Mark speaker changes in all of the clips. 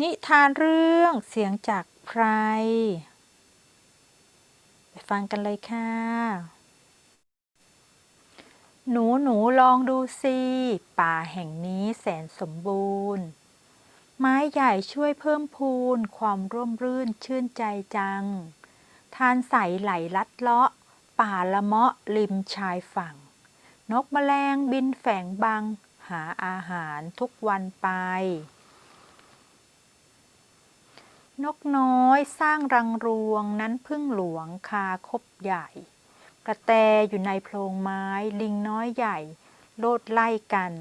Speaker 1: นิทานเรื่องเสียงจากไพร ไปฟังกันเลยค่ะ หนูหนูลองดูสิ ป่าแห่งนี้แสนสมบูรณ์ ไม้ใหญ่ช่วยเพิ่มพูนความร่มรื่นชื่นใจจัง ทานใสไหลลัดเลาะ ป่าละเมาะริมชายฝั่ง นกแมลงบินแฝงบัง หาอาหารทุกวันไป นกน้อยสร้างรังรวงนั้นพึ่งหลวงคาคบใหญ่ กระแตอยู่ในโพรงไม้ ลิงน้อยใหญ่ โลดไล่กัน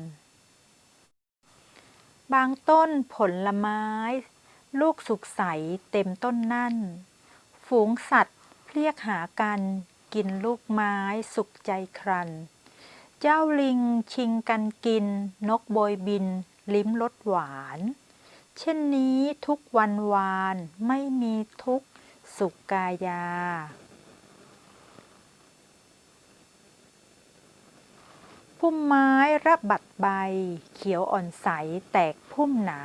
Speaker 1: บางต้นผลไม้ ลูกสุกใสเต็มต้นนั่น ฝูงสัตว์เรียกหากัน กินลูกไม้สุขใจครัน เจ้าลิงชิงกันกิน นกโบยบิน ลิ้มรสหวาน เช่นนี้ทุกวันวานไม่มีทุกสุกายา พุ่มไม้ระบัดใบ เขียวอ่อนใสแตกพุ่มหนา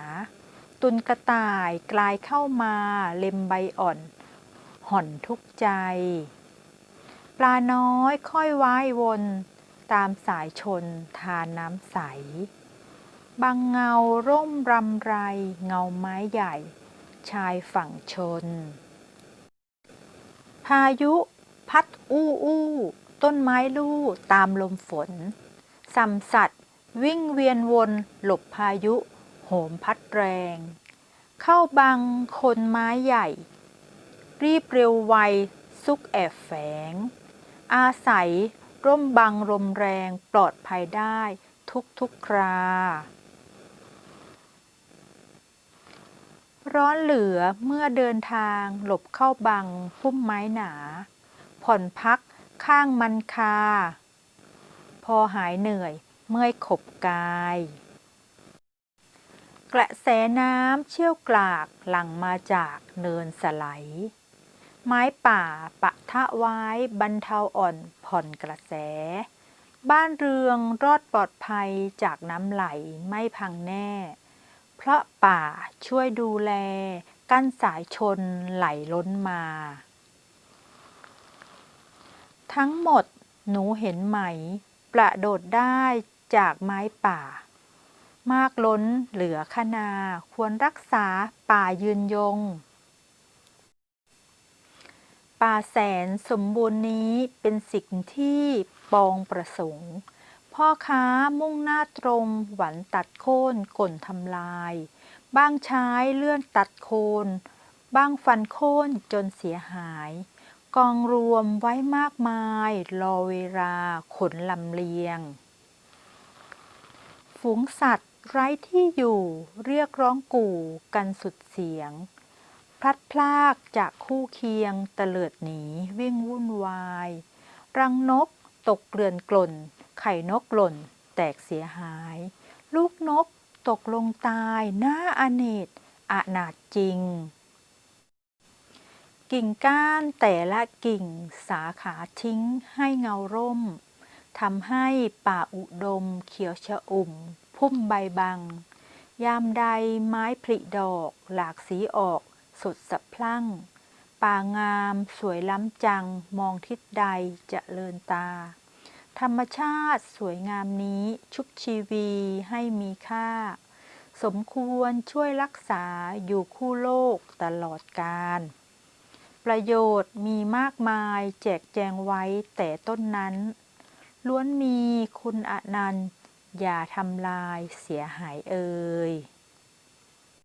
Speaker 1: ตุนกระต่ายกลายเข้ามาเล็มใบอ่อน ห่อนทุกใจ ปลาน้อยค่อยว่ายวน ตามสายชนทานน้ำใส บางเงาร่มรำไร เงาไม้ใหญ่ ชายฝั่งชน พายุ พัดอู้อู้ ต้นไม้ลู่ตามลมฝนสัมสัตว์ วิ่งเวียนวน หลบพายุ โหมพัดแรง เข้าบังคนไม้ใหญ่ รีบเร็วไว ซุกแอบแฝง อาศัยร่มบังลมแรงปลอดภัยได้ทุกทุกๆครา ร้อนเหลือเมื่อเดินทางหลบเข้าบังพุ่มไม้หนา ผ่อนพักข้างมันคา พอหายเหนื่อยเมื่อยขบกาย กระแสน้ำเชี่ยวกลากหลั่งมาจากเนินสไลด์ไม้ป่าปะทะไว้บรรเทาอ่อนผ่อนกระแส บ้านเรืองรอดปลอดภัยจากน้ำไหลไม่พังแน่ เพราะป่าช่วยดูแล กั้นสายชนไหลล้นมา ทั้งหมดหนูเห็นไหม ประโดดได้จากไม้ป่า มากล้นเหลือคนาควรรักษาป่ายืนยง ป่าแสนสมบูรณ์นี้เป็นสิ่งที่ปองประสงค์ พ่อค้ามุ่งหน้าตรง หวันตัดโค่นก่นทำลาย บ้างใช้เลื่อนตัดโคน บ้างฟันโค่นจนเสียหาย กองรวมไว้มากมาย รอเวลาขนลำเลียง ฝูงสัตว์ไร้ที่อยู่เรียกร้องกู่กันสุดเสียง พลัดพรากจากคู่เคียงตะเลิดหนีวิ่งวุ่นวาย รังนกตกเกลื่อนกล่น ไข่นกหล่นแตกเสียหาย ลูกนกตกลงตายน่าอเนจอานาจจริง กิ่งก้านแต่ละกิ่งสาขาทิ้งให้เงาร่มทำให้ป่าอุดมเขียวชะอุ่ม พุ่มใบบัง ยามใดไม้ผลิดอก หลากสีออก สดสะพลั่ง ป่างามสวยล้ำจังมองทิศใดจะเลินตา ธรรมชาติสวยงามนี้ชุบชีวีให้มีค่า สมควรช่วยรักษาอยู่คู่โลกตลอดกาลประโยชน์มีมากมายแจกแจงไว้แต่ต้นนั้น ล้วนมีคุณอนันต์ อย่าทำลายเสียหายเอ่ย